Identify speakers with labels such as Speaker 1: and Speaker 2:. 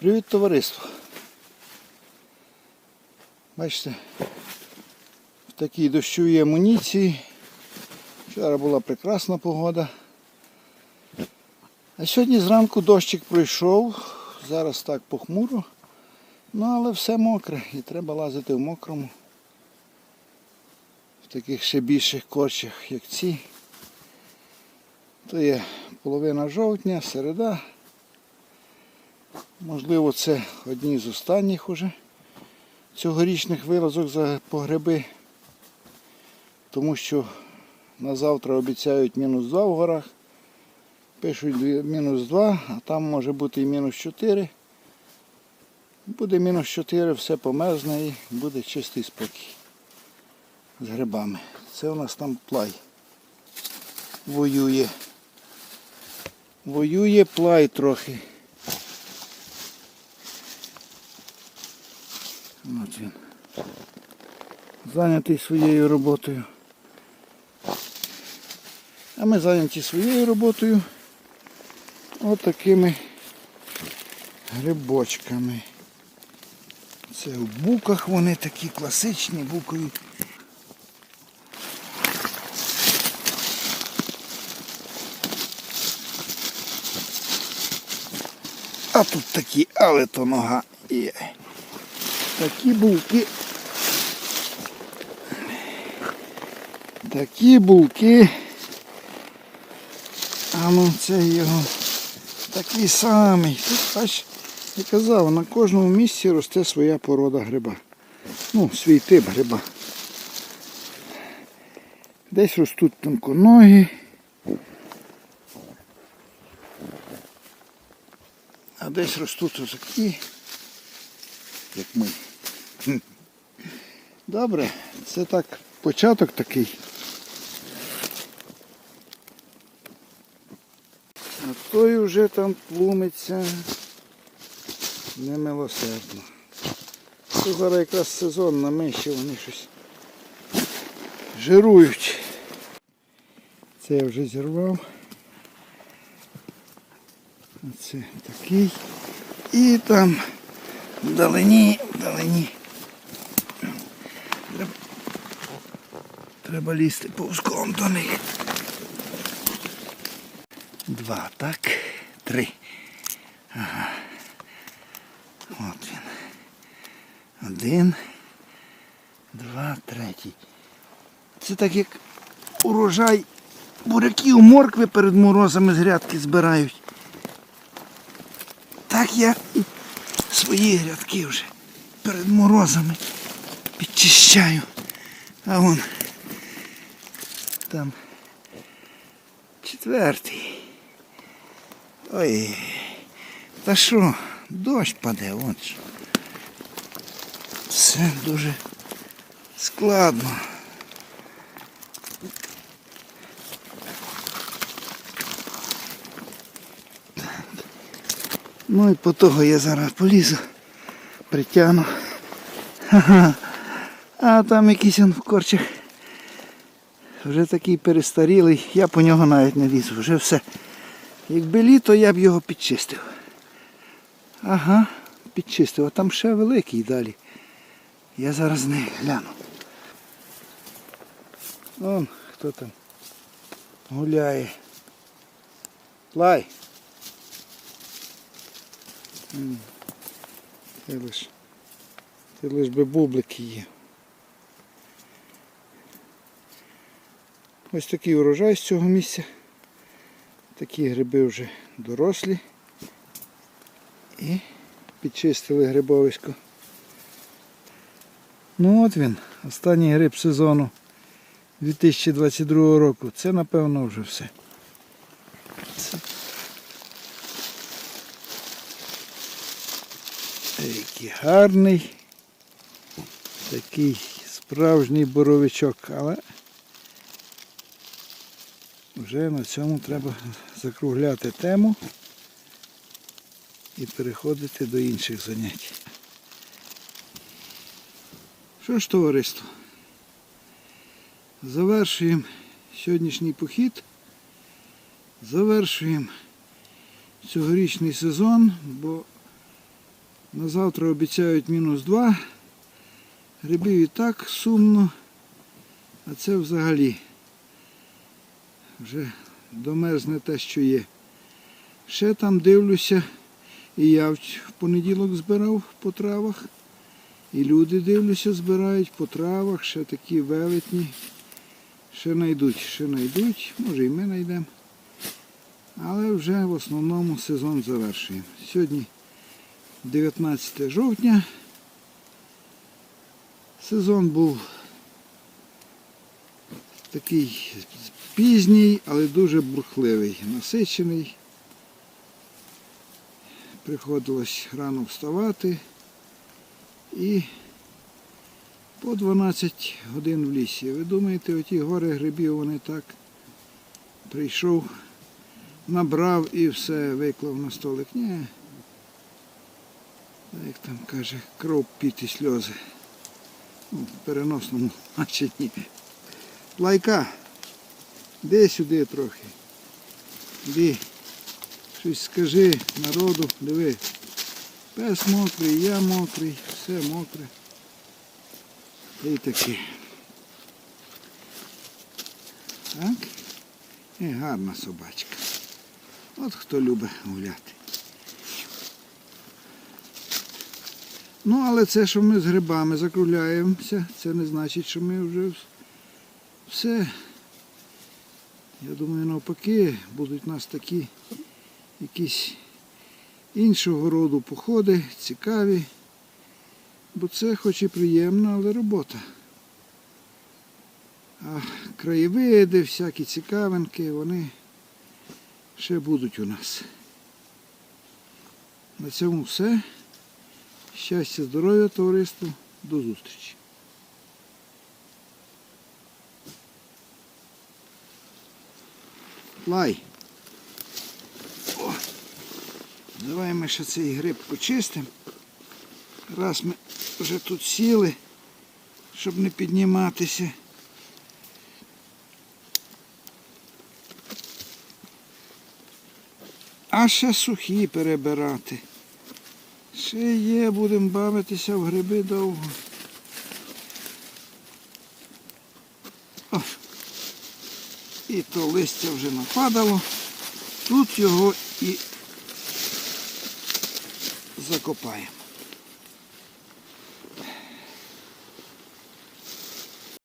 Speaker 1: Привіт, товариство. Бачите, в такій дощовій амуніції. Вчора була прекрасна погода. А сьогодні зранку дощик пройшов, зараз так похмуро, ну але все мокре і треба лазити в мокрому. В таких ще більших корчах, як ці. То є половина жовтня, середа. Можливо, це одні з останніх уже цьогорічних вилазок по гриби. Тому що на завтра обіцяють мінус 2 в горах. Пишуть мінус 2, а там може бути і мінус 4. Буде мінус 4, все померзне і буде чистий спокій з грибами. Це у нас там плай. Воює. Воює плай трохи. От він. Зайнятий своєю роботою. А ми зайняті своєю роботою отакими грибочками. Це в буках вони такі класичні букові. А тут такі, але то нога. Є. Такі булки. Такі булки. А ну це його такий самий. Тут бач, я казав, на кожному місці росте своя порода гриба. Ну, свій тип гриба. Десь ростуть тонконогі. А десь ростуть отакі, як ми. Добре, це так, початок такий. А той вже там тлумиться немилосердно. Це зараз якраз сезон на миші, вони щось жирують. Це я вже зірвав. Оце такий. І там вдалині, вдалині. Треба лізти повзком до них. Два, так. Три. Ага. От він. Один. Два, третій. Це так як урожай буряків моркви перед морозами з грядки збирають. Так я і свої грядки вже перед морозами підчищаю. А вон там четвертий. Ой. Та що, дощ паде, от що. Все дуже складно. Ну і по того я зараз полізу, притягну. Ха-ха. А там якийсь он в корчах. Вже такий перестарілий, я по нього навіть не лізу, вже все. Якби літо, я б його підчистив. Ага, підчистив. А там ще великий далі. Я зараз не гляну. Вон, хто там гуляє. Лай. Ти лиш, ти лиш би бублики є. Ось такий урожай з цього місця. Такі гриби вже дорослі. І підчистили грибовисько. Ну от він, останній гриб сезону 2022 року. Це напевно вже все. Який гарний. Такий справжній боровичок, але вже на цьому треба закругляти тему і переходити до інших занять. Що ж, товариство? Завершуємо сьогоднішній похід. Завершуємо цьогорічний сезон, бо На завтра обіцяють мінус 2. Грибів і так сумно. А це взагалі вже домерзне те, що є. Ще там дивлюся, і я в понеділок збирав по травах. І люди дивлюся, збирають по травах, ще такі велетні. Ще знайдуть, ще знайдуть, може і ми знайдемо. Але вже в основному сезон завершуємо. Сьогодні 19 жовтня. Сезон був такий пізній, але дуже бурхливий, насичений. Приходилось рано вставати і по 12 годин в лісі. Ви думаєте, оті гори грибів вони так прийшов, набрав і все виклав на столик. Ні. Як там каже, кров піти сльози. Ну, в переносному значенні. Лайка, де сюди трохи. Іди. Щось скажи народу, диви. Пес мокрий, я мокрий, все мокре. Й таке. Так? І гарна собачка. От хто любить гуляти. Ну, але це, що ми з грибами закругляємося, це не значить, що ми вже все. Я думаю, навпаки, будуть у нас такі якісь іншого роду походи, цікаві. Бо це хоч і приємно, але робота. А краєвиди, всякі цікавинки, вони ще будуть у нас. На цьому все. Щастя, здоров'я, товариство. До зустрічі. Лай. О, давай ми ще цей гриб почистимо. Раз ми вже тут сіли, щоб не підніматися. А ще сухі перебирати. Ще є, будемо бавитися в гриби довго. О, і то листя вже нападало. Тут його і закопаємо.